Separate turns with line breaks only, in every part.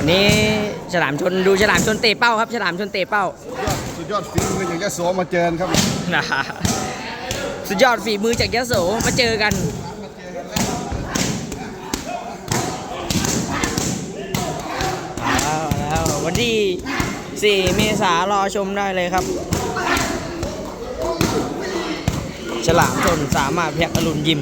อันนี้ฉลามชนดูฉลามชนเตะเป้าครับ ฉลามชนเตะเป้า
สุดยอดฝีมืออย่างยะโสมาเจอกันครับ
สุดยอดฝีมือจากยะโสมาเจอกันแล้วแล้ววันที่ 4 เมษารอชมได้เลยครับ ฉลามชนสามารถแพกอรุณยิม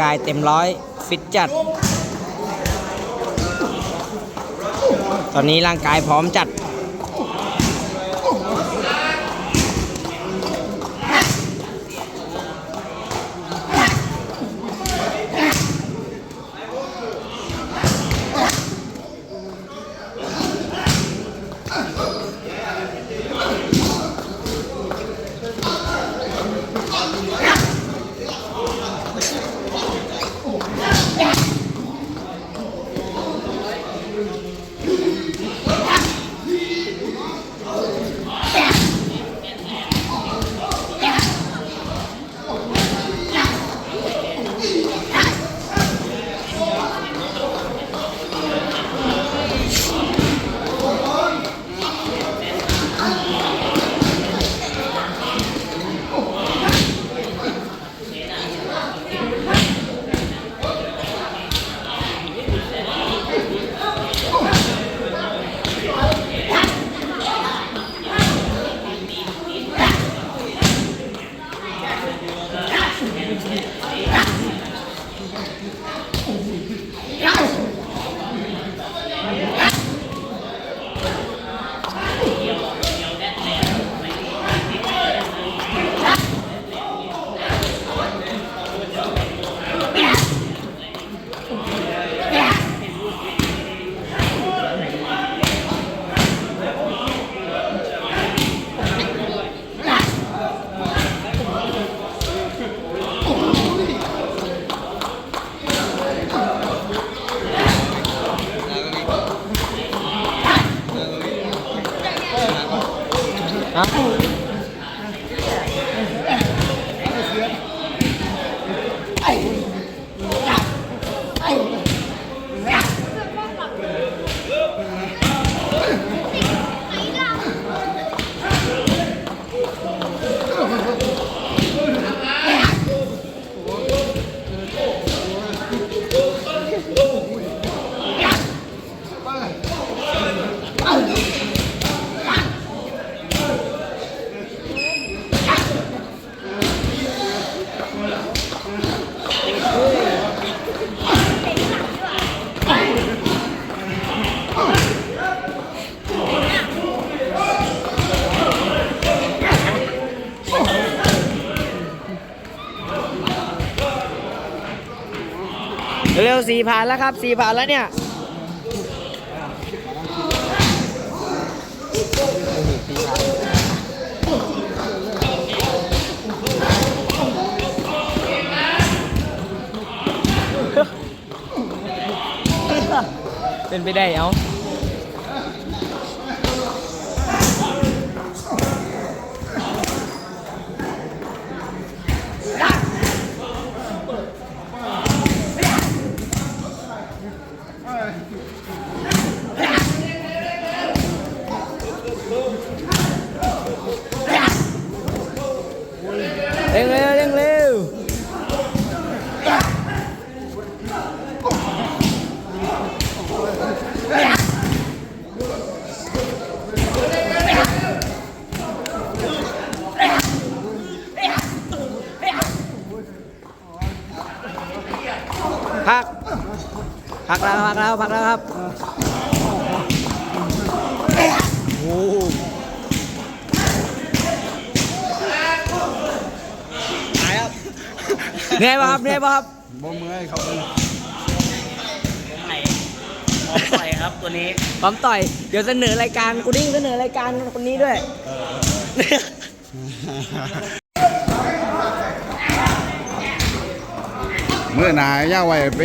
กายเต็มร้อยฟิตจัด ตอนนี้ร่างกายพร้อมจัด สี่ผ่านแล้วครับสี่ผ่านแล้วเนี่ยเป็นไปได้เอาเร่งเร็วเร่งเร็ว พัก พัก แล้วพักแล้วพักแล้วครับโอ้หายครับเหนื่อยป่ะครับเหนื่อยป่ะครับ
บ่เมื่อยครับ
ใหม่ขอปล่อยครับตัวนี้
พร้อมต่อย เดี๋ยวเสนอรายการกูดิ้งเสนอรายการคนนี้ด้วย
เมื่อหนาย่าไว้ไป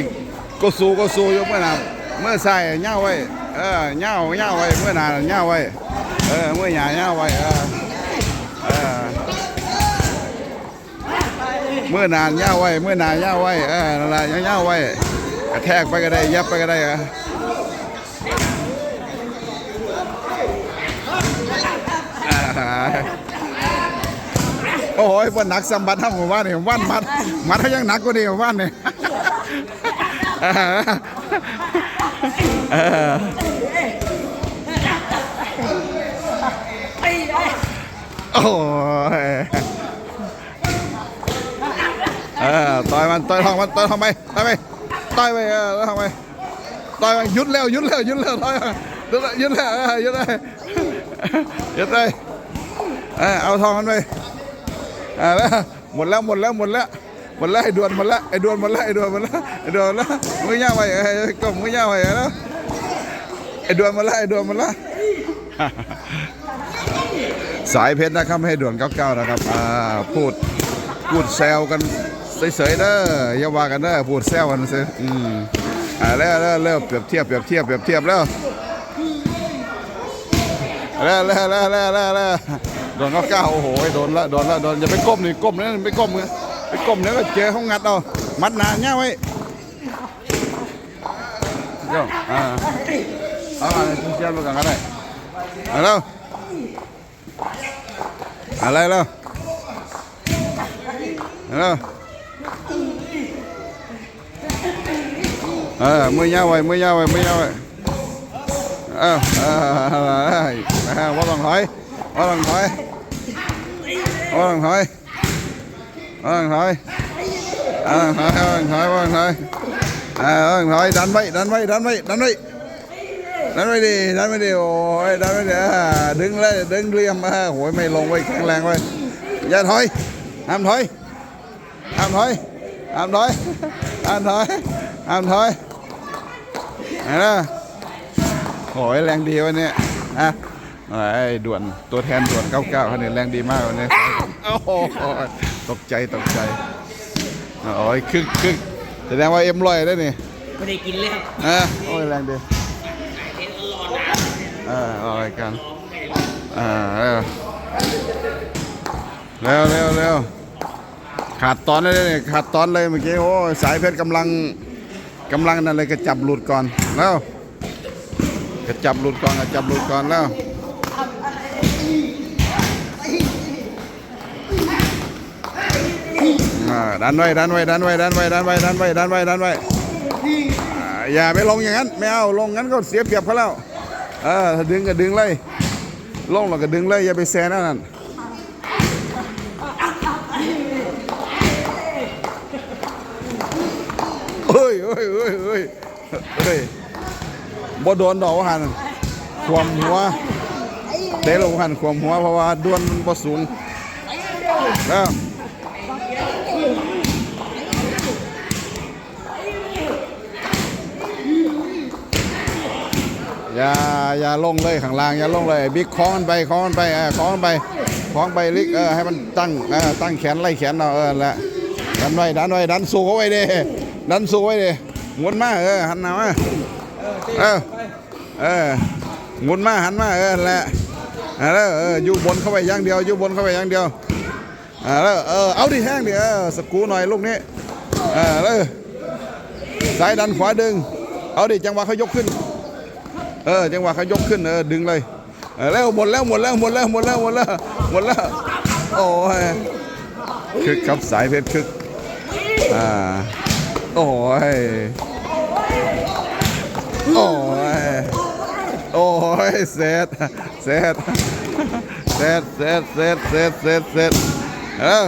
ก็สู้ก็สู้อยกเมื่อหนา เมื่อใส่ย่าไว้ เออย่าย่าไว้ เมื่อนาย่าไว้ เออ เมื่อหยาย่าไว้ เออเออเมื่อนานย่าไว้ เมื่อนานย่าไว้ เออนั่นแหละย่าไว้ กระแทกไปก็ได้ ยับไปก็ได้อะโอ้ยวันหนักสัมบัติทั้งหมู่บ้านนี่วันมัดมัดเขายังหนักกว่านี้หมู่บ้านเนี่เออ เออโอ้ยเออต่อยมันต่อยทองมันต่อยทองไปต่อยไปต่อยไปเออแล้วทองไปต่อยมันยุดแล้วยุดแล้วยุดแล้วต่อยยุดแล้วยุดแล้วเออหยุดเลยยุดเลยเออเอาทองมันไปอ่าแล้วหมดแล้วหมดแล้วหมดแล้ว หมดแล้วไอ้ดวนหมดแล้วไอ้ดวนหมดแล้วไอ้ดวนหมดแล้วไอ้ดวนมดแล้วมือย่าไว้ไอ้กลมมือย่าไว้แล้วไอ้ดวนหมดแล้วไอ้ดวนหมดล้วสายเพชรนะครับให้ด่วนเก้าเก้านะครับอ่าพูดพูดแซวกันเฉยๆเด้ออย่าว่ากันเด้อพูดแซวกันซิอืมอ่าแล้วแล้วแล้วเปรียบเทียบเปรียบเทียบเปรียบเทียบแล้วแล้วแล้วแล้วแล้วแล้วโดนเก้าเก้าโอ้โหโดนละโดนละโดนอย่าไปก้มนี่ก้มนะไปก้มเลย ไปก้มเดี๋ยวก็เจอเขางัดเอามัดหนาเงี้ยไว้เดี๋ยวอ่าเอามาชิ้นเชียร์ลูกกันก็ได้เอาแล้วอะไรแล้วเอาแล้วเออมือยาวไว้มือยาวไว้มือยาวไว้เอ้าเอ้าว่าต้องถอยว่าต้องถอยว่าต้องถอย ว่าต้องถอยว่าต้องถอยว่าต้องถอยว่าต้องถอยอ่าว่าต้องถอยดันไว้ดันไว้ดันไว้ดันไว้ดันไว้ดิดันไว้ดิโอ้ยดันไว้ดิอ่าดึงเลยดึงเรียมอ่าโหยไม่ลงไว้แข็งแรงไว้อย่าถอยห้ามถอยห้ามถอยห้ามถอยห้ามถอยห้ามถอยนไหมโอ้ยแรงดีวันนี้อะไอ้ด่วนตัวแทนด่วน 99เขาเนี่ยแรงดีมากวันนี้โอ้โห ตกใจตกใจโอ้ยคึกคึกแสดงว่าเอ็มลอยได้นี่
ไม่ได้กินเลยครับ
อะโอ้ยแรงดีอ่าเอาอะไรกันอ่าเร็วเร็วเร็วเร็วขาดตอนเลยนี่ขาดตอนเลยเมื่อกี้โอ้ยสายเพชรกำลังกำลังนั่นเลยก็จับหลุดก่อนแล้วก็จับหลุดก่อนก็จับหลุดก่อนแล้ว อ่า ดันไว้ดันไว้ดันไว้ดันไว้ดันไว้ดันไว้ดันไว้ดันไว้อย่าไปลงอย่างนั้นไม่เอาลงงั้นก็เสียเปรียบเขาแล้วเออถ้าดึงก็ดึงเลย ลงเราก็ดึงเลยอย่าไปแซนนั่นเฮ้ยเฮ้ยเฮ้ยเฮ้ยเฮ้ยบ่โดนดอกว่าหันความหัวเตะลงหันความหัวเพราะว่าด้วนมันบ่สูงแล้ว อย่าอย่าลงเลยข้างล่างอย่าลงเลยบิ๊กคล้องมันไปคล้องมันไปเออคล้องมันไปคล้องไปลิกเออให้มันตั้งเออตั้งแขนไล่แขนเราเออละดันไว้ดันไว้ดันสูงเอาไว้ดิดันสูงไว้ดิหมุนมาเออหันหน้ามาเออเออหมุนมาหันมาเออแหละเออแล้วเอออยู่บนเข้าไปอย่างเดียวอยู่บนเข้าไปอย่างเดียวเออแล้วเออเอาดิแห้งดิเออสกูหน่อยลูกนี้เออแล้วซ้ายดันขวาดึงเอาดิจังหวะเขายกขึ้น เออจังหวะเขายกขึ้นเออดึงเลยเออแล้วหมดแล้วหมดแล้วหมดแล้วหมดแล้วหมดแล้วหมดแล้วโอ้ยคึกครับสายเพชรคึกอ่าโอ้ยโอ้ยโอ้ยเสร็จเสร็จเสร็จเสร็จเสร็จเสร็จเสร็จเสร็จเออ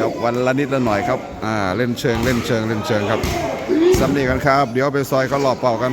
ครับวันละนิดละหน่อยครับ อ่า เล่นเชิง เล่นเชิง เล่นเชิงครับ สำนีกันครับ เดี๋ยวไปซอยเขาหลอบเป่ากัน